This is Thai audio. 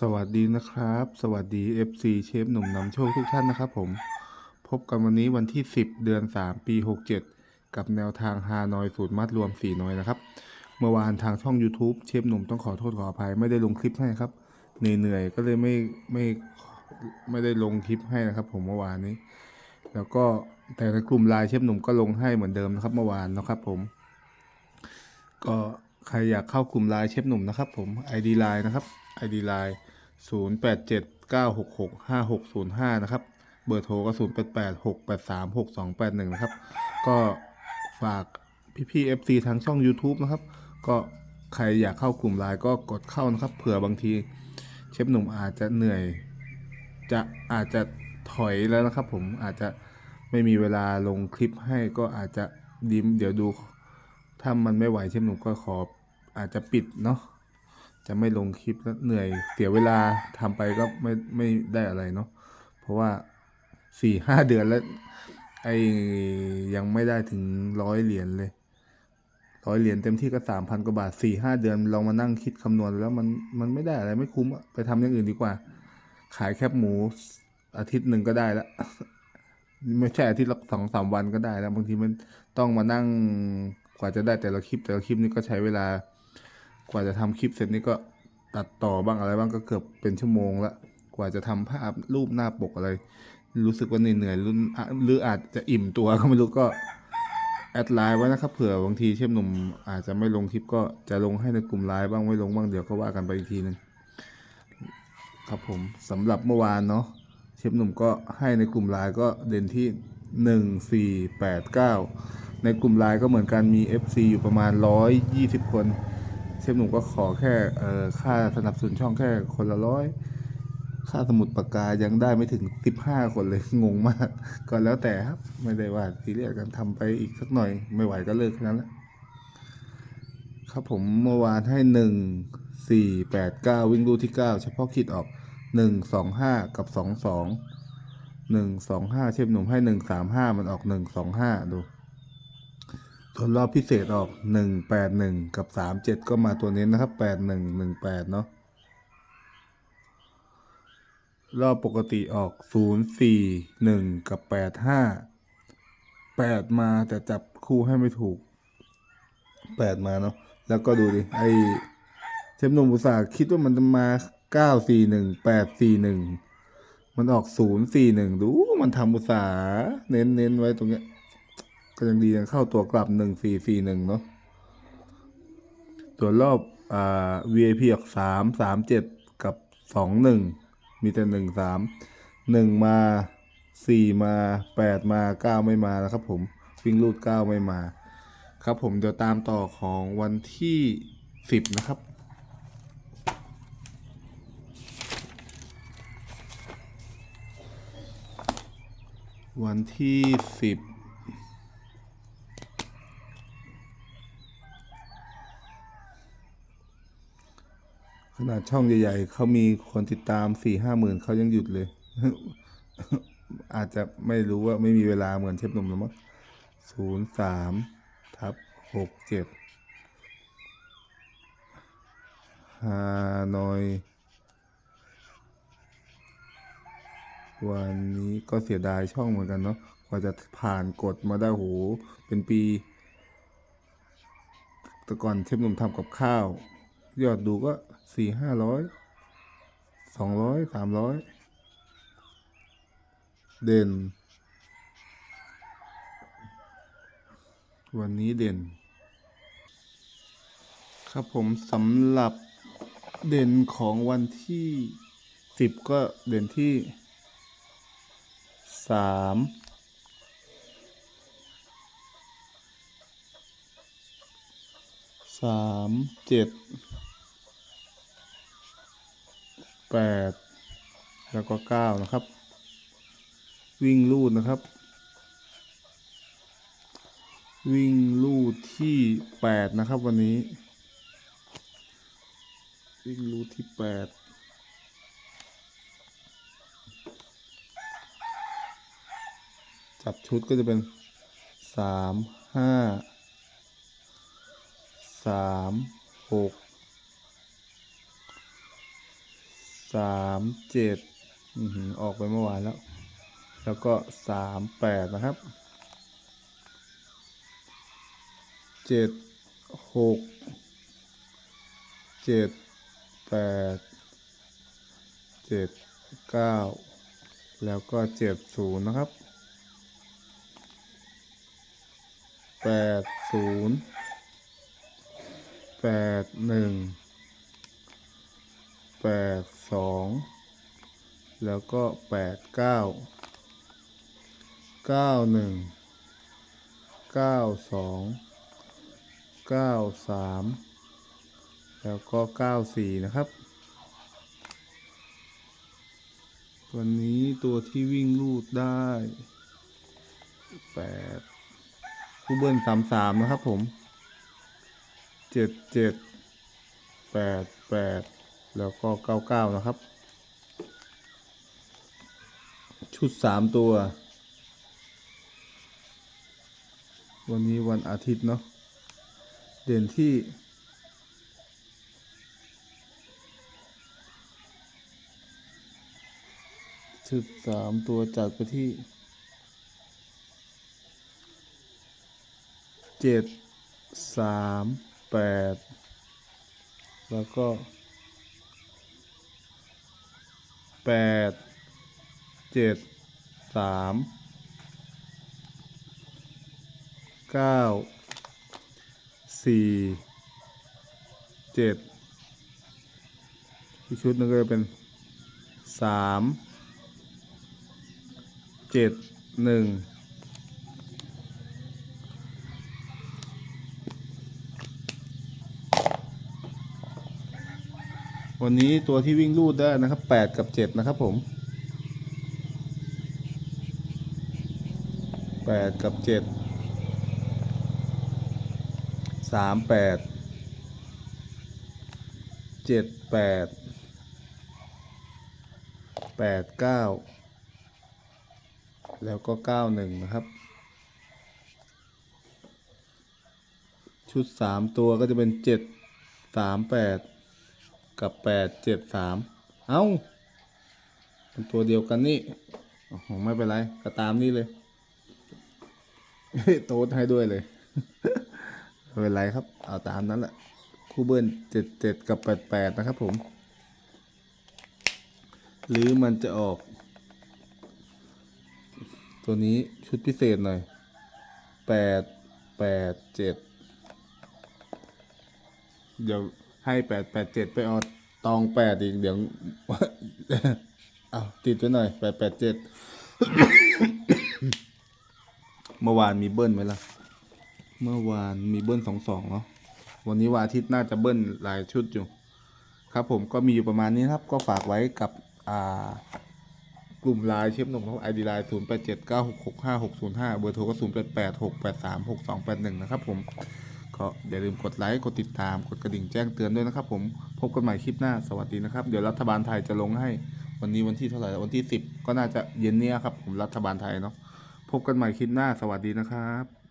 สวัสดีนะครับ สวัสดี FC เชฟหนุ่มนำโชคทุกท่านนะครับผม พบกันวันนี้วันที่ 10 เดือน 3 ปี 67 กับแนวทางฮานอยสูตรมัดรวม 4 น้อยนะครับ เมื่อวานทางช่อง YouTube เชฟหนุ่มต้องขอโทษขออภัยไม่ได้ลงคลิปให้ครับ เหนื่อยๆก็เลยไม่ไม่ไม่ได้ลงคลิปให้นะครับ ผมเมื่อวานนี้ แล้วก็แต่ในกลุ่มไลน์เชฟหนุ่มก็ลงให้เหมือนเดิมนะครับเมื่อวานนะครับผม ก็ใครอยากเข้ากลุ่มไลน์เชฟหนุ่มนะครับ ผม ID ไลน์นะครับ ID ไลน์0 8 7 9 6 6 5 6 0 5 นะครับ เบอร์โทรก็ 0 8 8 6 8 3 6 2 8 1 นะครับ ก็ฝากพี่ๆ FC ทางช่อง YouTube นะครับ ก็ใครอยากเข้ากลุ่มไลน์ก็กดเข้านะครับ เผื่อบางทีเชฟหนุ่มอาจจะเหนื่อย จะอาจจะถอยแล้วนะครับ ผมอาจจะไม่มีเวลาลงคลิปให้ก็อาจจะดิมเดี๋ยวดูถ้ามันไม่ไหวเชฟหนุ่มก็ขออาจจะปิดเนาะ จะไม่ลงคลิปแล้วเหนื่อยเสียเวลาทำไปก็ไม่ไม่ได้อะไรเนาะเพราะว่าสี่ห้าเดือนแล้วไอยังไม่ได้ถึงร้อยเหรียญเลยร้อยเหรียญเต็มที่ก็สามพันกว่าบาทสี่ห้าเดือนเรามานั่งคิดคำนวณแล้วมันมันไม่ได้อะไรไม่คุ้มอะไปทำอย่างอื่นดีกว่า ขายแคบหมูอาทิตย์หนึ่งก็ได้ละไม่ใช่อาทิตย์ละสองสามวันก็ได้แล้วบางทีมันต้องมานั่งกว่าจะได้แต่ละคลิปแต่ละคลิปนี่ก็ใช้เวลา กว่าจะทำคลิปเสร็จนี่ก็ตัดต่อบ้างอะไรบ้างก็เกือบเป็นชั่วโมงละกว่าจะทำภาพรูปหน้าปกอะไร รู้สึกว่าเหนื่อยรุ่นอะหรืออาจจะอิ่มตัวก็ไม่รู้ก็แอดไลน์ไว้นะครับเผื่อบางทีเชฟหนุ่มอาจจะไม่ลงคลิปก็จะลงให้ในกลุ่มไลน์บ้างไม่ลงบ้างเดี๋ยวก็ว่ากันไปอีกทีหนึงครับผมสำหรับเมื่อวานเนาะเชฟหนุ่มก็ให้ในกลุ่มไลน์ก็เด่นที่หนึ่งสี่แปดเก้าในกลุ่มไลน์ก็เหมือนกันมี FC อยู่ประมาณร้อยยี่สิบคน เชฟหนุ่มก็ขอแค่เอ่อค่าสนับสนุนช่องแค่คนละร้อยค่าสมุดปากกายังได้ไม่ถึงสิบห้าคนเลยงงมาก ก็แล้วแต่ครับ ไม่ได้ว่าซีเรียสกันทำไปอีกสักหน่อย ไม่ไหวก็เลิกแค่นั้นแหละครับผมเมื่อวานให้หนึ่งสี่แปดเก้าวิ่งรูที่เก้าเฉพาะขีดออกหนึ่งสองห้ากับสองสองหนึ่งสองห้าเชฟหนุ่มให้หนึ่งสามห้ามันออกหนึ่งสองห้าดู ส่วนรอบพิเศษออกหนึ่งแปดหนึ่งกับสามเจ็ดก็มาตัวนี้นะครับแปดหนึ่งหนึ่งแปดเนาะรอบปกติออกศูนย์สี่หนึ่งกับแปดห้าแปดมาแต่จับคู่ให้ไม่ถูกแปดมาเนาะแล้วก็ดูดิไอเชฟหนุ่มอุตสาคิดว่ามันจะมาเก้าสี่หนึ่งแปดสี่หนึ่งมันออกศูนย์สี่หนึ่งดูมันทำอุตสาเน้นเน้นไว้ตรงเนี้ย ก็ยังดียังเข้าตัวกลับหนึ่งสี่สี่หนึ่งเนาะส่วนรอบอ่า VIP ออกสามสามเจ็ดกับสองหนึ่งมีแต่หนึ่งสามหนึ่งมาสี่มาแปดมาเก้าไม่มานะครับผมวิ่งรูดเก้าไม่มา ครับผมเดี๋ยวตามต่อของวันที่สิบนะครับวันที่สิบข นาดช่องใหญ่ ๆเขามีคนติดตามสี่ห้าหมื่นเขายังหยุดเลย อาจจะไม่รู้ว่าไม่มีเวลาเหมือนเชฟหนุ่มหรือมั้งศูนย์สามทับหกเจ็ดฮานอย วันนี้ก็เสียดายช่องเหมือนกันเนาะกว่าจะผ่านกฎมาได้โห เป็นปี แต่ก่อนเชฟหนุ่มทำกับข้าว ยอดดูก็ สี่ห้าร้อยสองร้อยสามร้อยเด่น วันนี้เด่น ครับผมสำหรับเด่นของวันที่สิบก็เด่นที่สามสามเจ็ด แปดแล้วก็เก้านะครับ วิ่งลูดนะครับ วิ่งลูดที่แปดนะครับวันนี้ วิ่งลูดที่แปดจับชุดก็จะเป็นสามห้าสามหก สามเจ็ดออหือออกไปเมื่อวานแล้ว แล้วก็สามแปดนะครับเจ็ดหกเจ็ดแปดเจ็ดเก้าแล้วก็เจ็ดศูนย์นะครับแปดศูนย์แปดหนึ่ง แปดสองแล้วก็แปดเก้าเก้าหนึ่งเก้าสองเก้าสามแล้วก็เก้าสี่นะครับ วันนี้ตัวที่วิ่งลูดได้แปดคู่เบิ้ลสามสามนะครับผมเจ็ดเจ็ดแปดแปด แล้วก็เก้าเก้านะครับ ชุดสามตัว วันนี้วันอาทิตย์เนาะเด่นที่ชุดสามตัวจัดไปที่เจ็ดสามแปดแล้วก็ แปดเจ็ดสามเก้าสี่เจ็ดอีกชุดหนึงก็จะเป็นสามเจ็ดหนึ่ง วันนี้ตัวที่วิ่งรูดได้นะครับแปดกับเจ็ดนะครับผมแปดกับเจ็ดสามแปดเจ็ดแปดแปดเก้าแล้วก็เก้าหนึ่งนะครับ ชุดสามตัวก็จะเป็นเจ็ดสามแปด กับแปดเจ็ดสามเอ้าเป็นตัวเดียวกันนี่โอ้โหไม่เป็นไร ก็ตามนี้เลยโต๊ดให้ด้วยเลยไม่เป็นไรครับ เอาตามนั้นแหละ คู่เบิ้ลเจ็ดเจ็ดกับแปดแปดนะครับผม หรือมันจะออก ตัวนี้ชุดพิเศษหน่อยแปดแปดเจ็ดเดี๋ยว ให้แปดแปดเจ็ดไปเอาตองแปดอีกเดี๋ยวเอาติดไว้หน่อยแปดแปดเจ็ดเมื่อวานมีเบิ้ลไหมล่ะ เมื่อวานมีเบิ้ลสองสองเนาะวันนี้วันอาทิตย์น่าจะเบิ้ลหลายชุดอยู่ ครับผมก็มีอยู่ประมาณนี้ครับ ก็ฝากไว้กับอ่ากลุ่มไลน์เชฟหนุ่มครับไอดีไลน์ศูนย์แปดเจ็ดเก้าหกหกห้าหกศูนย์ห้าเบอร์โทรก็ศูนย์แปดแปดหกแปดสามหกสองแปดหนึ่งนะครับผม ก็อย่าลืมกดไลค์กดติดตามกดกระดิ่งแจ้งเตือนด้วยนะครับ ผมพบกันใหม่คลิปหน้าสวัสดีนะครับ เดี๋ยวรัฐบาลไทยจะลงให้วันนี้วันที่เท่าไหร่วันที่สิบก็น่าจะเย็นเนี้ยครับ ผมรัฐบาลไทยเนาะพบกันใหม่คลิปหน้าสวัสดีนะครับ